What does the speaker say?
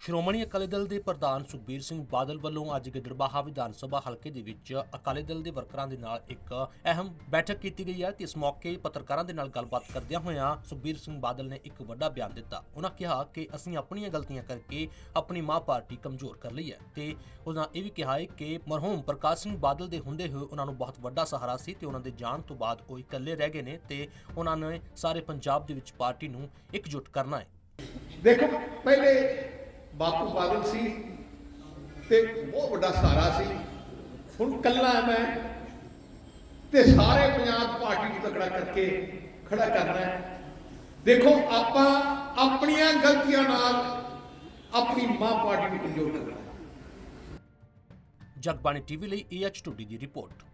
ਸ਼੍ਰੋਮਣੀ ਅਕਾਲੀ ਦਲ ਦੇ ਪ੍ਰਧਾਨ ਸੁਖਬੀਰ ਸਿੰਘ ਬਾਦਲ ਵੱਲੋਂ ਅੱਜ ਗਿੱਦੜਬਾਹਾ ਵਿਧਾਨ ਸਭਾ ਹਲਕੇ ਦੇ ਵਿੱਚ ਅਕਾਲੀ ਦਲ ਦੇ ਵਰਕਰਾਂ ਦੇ ਨਾਲ ਇੱਕ ਅਹਿਮ ਬੈਠਕ ਕੀਤੀ ਗਈ ਹੈ ਤੇ ਇਸ ਮੌਕੇ ਪੱਤਰਕਾਰਾਂ ਦੇ ਨਾਲ ਗੱਲਬਾਤ ਕਰਦਿਆਂ ਹੋਇਆਂ ਸੁਖਬੀਰ ਸਿੰਘ ਬਾਦਲ ਨੇ ਇੱਕ ਵੱਡਾ ਬਿਆਨ ਦਿੱਤਾ। ਉਹਨਾਂ ਕਿਹਾ ਕਿ ਅਸੀਂ ਆਪਣੀਆਂ ਗਲਤੀਆਂ ਕਰਕੇ ਆਪਣੀ ਮਾਂ ਪਾਰਟੀ ਕਮਜ਼ੋਰ ਕਰ ਲਈ ਹੈ ਤੇ ਉਹਨਾਂ ਇਹ ਵੀ ਕਿਹਾ ਹੈ ਕਿ ਮਰਹੂਮ ਪ੍ਰਕਾਸ਼ ਸਿੰਘ ਬਾਦਲ ਦੇ ਹੁੰਦੇ ਹੋਏ ਉਹਨਾਂ ਨੂੰ ਬਹੁਤ ਵੱਡਾ ਸਹਾਰਾ ਸੀ ਤੇ ਉਹਨਾਂ ਦੇ ਜਾਣ ਤੋਂ ਬਾਅਦ ਉਹ ਇਕੱਲੇ ਰਹਿ ਗਏ ਨੇ ਤੇ ਉਹਨਾਂ ਨੇ ਸਾਰੇ ਪੰਜਾਬ ਦੇ ਵਿੱਚ ਪਾਰਟੀ ਨੂੰ ਇਕਜੁੱਟ ਕਰਨਾ ਹੈ। ਦੇਖੋ, ਪਹਿਲੇ ਬਾਪੂ ਬਾਦਲ ਸੀ ਤੇ ਬਹੁਤ ਵੱਡਾ ਸਹਾਰਾ ਸੀ। ਹੁਣ ਕੱਲਾ ਮੈਂ ਤੇ ਸਾਰੇ ਪੰਜਾਬ ਪਾਰਟੀ ਨੂੰ ਤਕੜਾ ਕਰਕੇ ਖੜਾ ਕਰਨਾ ਹੈ। ਦੇਖੋ, ਆਪਾਂ ਆਪਣੀਆਂ ਗਲਤੀਆਂ ਨਾਲ ਆਪਣੀ ਮਾਂ ਪਾਰਟੀ ਨੂੰ ਕਮਜ਼ੋਰ ਕਰਨਾ ਹੈ। ਜਗਬਾਣੀ ਟੀਵੀ ਲਈ ਏਐਚ ਟੂਡੀ ਦੀ ਰਿਪੋਰਟ।